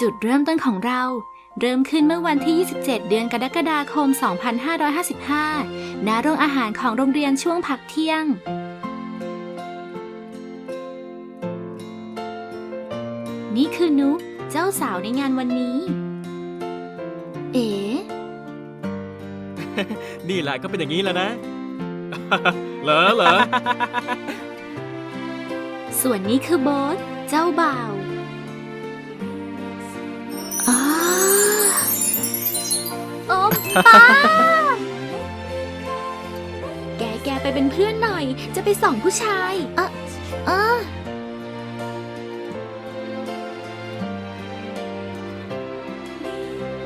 จุดเริ่มต้นของเรา เริ่มขึ้นเมื่อวันที่ 27 เดือนกรกฎาคม 2555 ณ โรงอาหารของโรงเรียนช่วงพักเที่ยง นี่คือนุกเจ้าสาวในงานวันนี้ เอ๋ นี่แหละก็เป็นอย่างนี้แหล้วนะ เหรอเหรอ ส่วนนี้คือโบ๊ทเจ้าบ่าว ป้า แกแกไปเป็นเพื่อนหน่อย จะไปส่องผู้ชาย เออเออ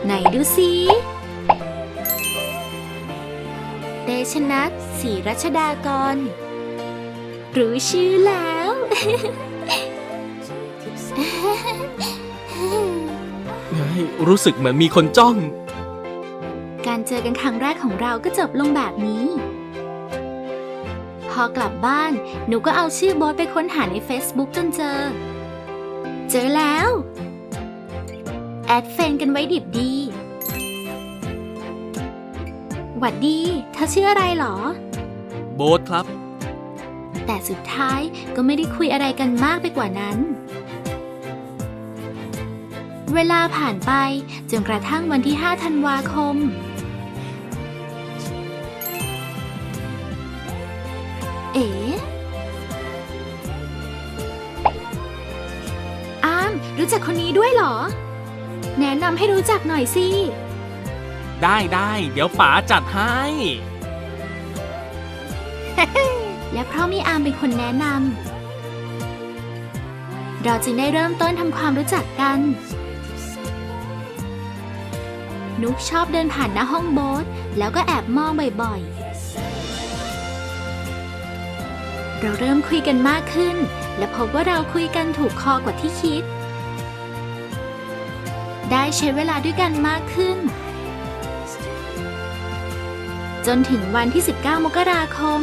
ไหนดูสิเดชนัทศรีรัชดากร รู้ชื่อแล้วเฮ้ยรู้สึกเหมือนมีคนจ้อง การเจอกันครั้งแรกของเราก็จบลงแบบนี้ พอกลับบ้าน หนูก็เอาชื่อโบอสไปค้นหาใน Facebook จนเจอ เจอแล้ว แอดเฟนกันไว้ดิบดี หวัดดี เธอชื่ออะไรหรอ โบ๊ทครับ แต่สุดท้ายก็ไม่ได้คุยอะไรกันมากไปกว่านั้นเวลาผ่านไปจนกระทั่งวันที่ 5 ธันวาคม เอ๋อามรู้จักคนนี้ด้วยเหรอ แนะนำให้รู้จักหน่อยสิ ได้ได้เดี๋ยวป๋าจัดให้ และเพราะมีอามเป็นคนแนะนำเราจึงได้เริ่มต้นทำความรู้จักกัน นุกชอบเดินผ่านหน้าห้องโบ๊ทแล้วก็แอบมองบ่อยๆ เราเริ่มคุยกันมากขึ้น และพบว่าเราคุยกันถูกคอกว่าที่คิด ได้ใช้เวลาด้วยกันมากขึ้น จนถึงวันที่ 19 มกราคม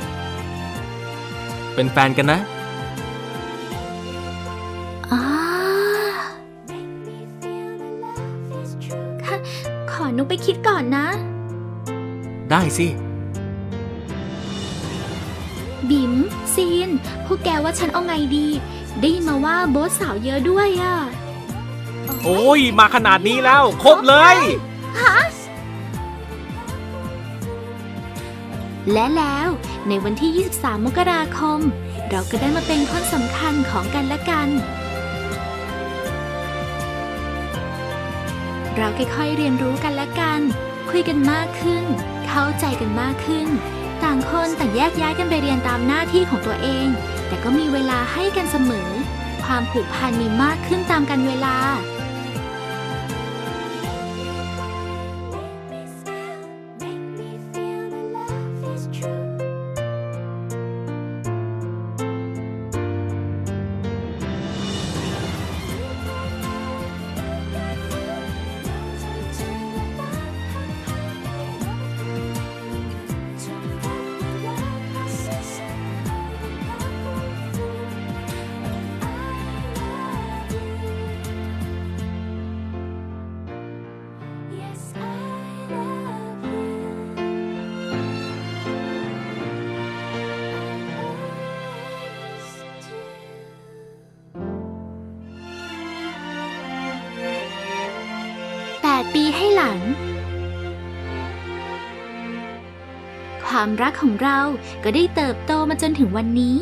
2556 เป็นแฟนกันนะอาค่ะขอนุกไปคิดก่อนนะ ได้สิ บิมซีน พวกแกว่าฉันเอาไงดี ได้ยินมาว่าโบสสาวเยอะด้วยอะโอ้ยมาขนาดนี้แล้วครบเลยและแล้วในวันที่ 23 มกราคม เราก็ได้มาเป็นคนสำคัญของกันและกัน เราค่อยๆเรียนรู้กันและกัน คุยกันมากขึ้น เข้าใจกันมากขึ้น ต่างคนต่างแยกย้ายกันไปเรียนตามหน้าที่ของตัวเอง แต่ก็มีเวลาให้กันเสมอ ความผูกพันมีมากขึ้นตามกันเวลา 8 ปีให้หลัง ความรักของเราก็ได้เติบโตมาจนถึงวันนี้